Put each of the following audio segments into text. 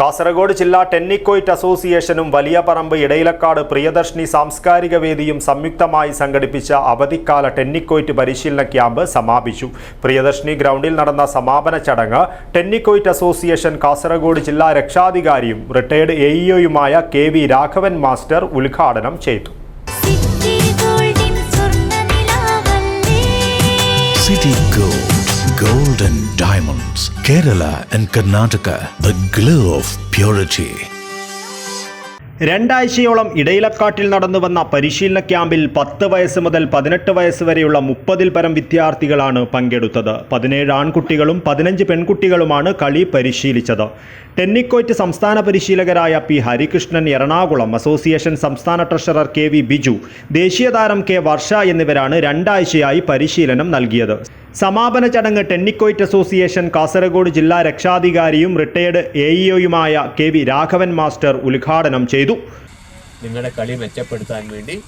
കാസർഗോഡ് ജില്ലാ ടെന്നിക്കോയിറ്റ് അസോസിയേഷനും വലിയ പറമ്പ് ഇടയിലക്കാട് പ്രിയദർശിനി സാംസ്കാരിക വേദിയും സംയുക്തമായി സംഘടിപ്പിച്ച അവധിക്കാല ടെന്നിക്കോയിറ്റ് പരിശീലന ക്യാമ്പ് സമാപിച്ചു. പ്രിയദർശിനി ഗ്രൗണ്ടിൽ നടന്ന സമാപന ചടങ്ങ് ടെന്നിക്കോയിറ്റ് അസോസിയേഷൻ കാസർഗോഡ് ജില്ലാ രക്ഷാധികാരിയും റിട്ടയർഡ് എഇഒയുമായ കെ വി രാഘവൻ മാസ്റ്റർ ഉദ്ഘാടനം ചെയ്തു. Diamonds, and Karnataka the glow of purity രണ്ടാഴ്ചയോളം ഇടയിലക്കാട്ടിൽ നടന്നു വന്ന പരിശീലന ക്യാമ്പിൽ പത്ത് വയസ്സ് മുതൽ പതിനെട്ട് വയസ്സ് വരെയുള്ള മുപ്പതിൽ പരം വിദ്യാർത്ഥികളാണ് പങ്കെടുത്തത്. പതിനേഴ് ആൺകുട്ടികളും പതിനഞ്ച് പെൺകുട്ടികളുമാണ് കളി പരിശീലിച്ചത്. ടെന്നിക്കോയ്റ്റ് സംസ്ഥാന പരിശീലകരായ പി ഹരികൃഷ്ണൻ എറണാകുളം അസോസിയേഷൻ സംസ്ഥാന ട്രഷറർ കെ വി ബിജു ദേശീയതാരം കെ വർഷ എന്നിവരാണ് രണ്ടാഴ്ചയായി പരിശീലനം നൽകിയത്. സമാപന ചടങ്ങ് ടെന്നിക്കോയ്റ്റ് അസോസിയേഷൻ കാസർഗോഡ് ജില്ലാ രക്ഷാധികാരിയും റിട്ടയർഡ് ഇഒയുമായ കെ വി രാഘവൻ മാസ്റ്റർ ഉദ്ഘാടനം ചെയ്തു. നിങ്ങളുടെ കളി മെച്ചപ്പെടുത്താൻ വേണ്ടി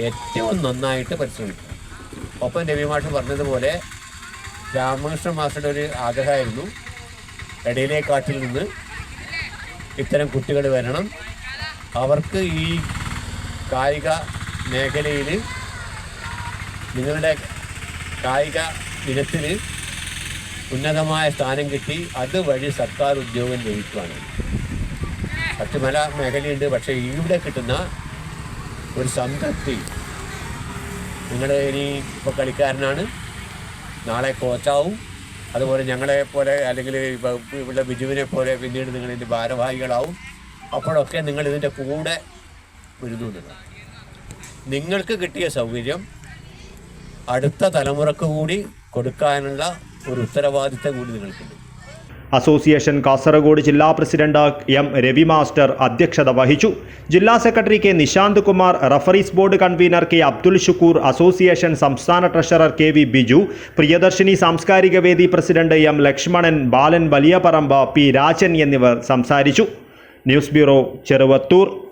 ഏറ്റവും നന്നായിട്ട് പരിശ്രമിക്കും. ഒപ്പം രവി മാഷ് പറഞ്ഞതുപോലെ രാമകൃഷ്ണ മാസ്റ്ററുടെ ഒരു ആഗ്രഹമായിരുന്നു. ഇടയിലെ കാട്ടിൽ നിന്ന് ഇത്തരം കുട്ടികൾ വരണം. അവർക്ക് ഈ കായിക മേഖലയിൽ നിങ്ങളുടെ കായിക ഇനത്തിൽ ഉന്നതമായ സ്ഥാനം കിട്ടി. അതുവഴി സർക്കാർ ഉദ്യോഗം ലഭിക്കുകയാണ് പത്തുമല മേഖലയുണ്ട്. പക്ഷേ ഇവിടെ കിട്ടുന്ന ഒരു സംതൃപ്തി നിങ്ങൾ ഇനി ഇപ്പോൾ കളിക്കാരനാണ്. നാളെ കോച്ചാവും. അതുപോലെ ഞങ്ങളെ പോലെ അല്ലെങ്കിൽ ഇവിടെ ബിജുവിനെ പോലെ പിന്നീട് നിങ്ങൾ ഇതിന്റെ ഭാരവാഹികളാവും. അപ്പോഴൊക്കെ നിങ്ങൾ ഇതിന്റെ കൂടെ വരുന്നു എന്നുള്ളതാണ്. നിങ്ങൾക്ക് കിട്ടിയ സൗകര്യം അടുത്ത തലമുറയ്ക്ക് കൂടി കൊടുക്കാനുള്ള ഒരു ഉത്തരവാദിത്തം കൂടി നിങ്ങൾക്കുണ്ട്. അസോസിയേഷൻ കാസർഗോഡ് ജില്ലാ പ്രസിഡന്റ് എം രവി മാസ്റ്റർ അധ്യക്ഷത വഹിച്ചു. ജില്ലാ secretary K Nishant Kumar referees board convener K Abdul Shukkur association സംസ്ഥാന treasurer K V Biju Priyadarshini സാംസ്കാരിക വേദി president M Lakshmanan Balan Valiyaparamba P Rajan എന്നിവർ സംസാരിച്ചു. News bureau Cheruvathur.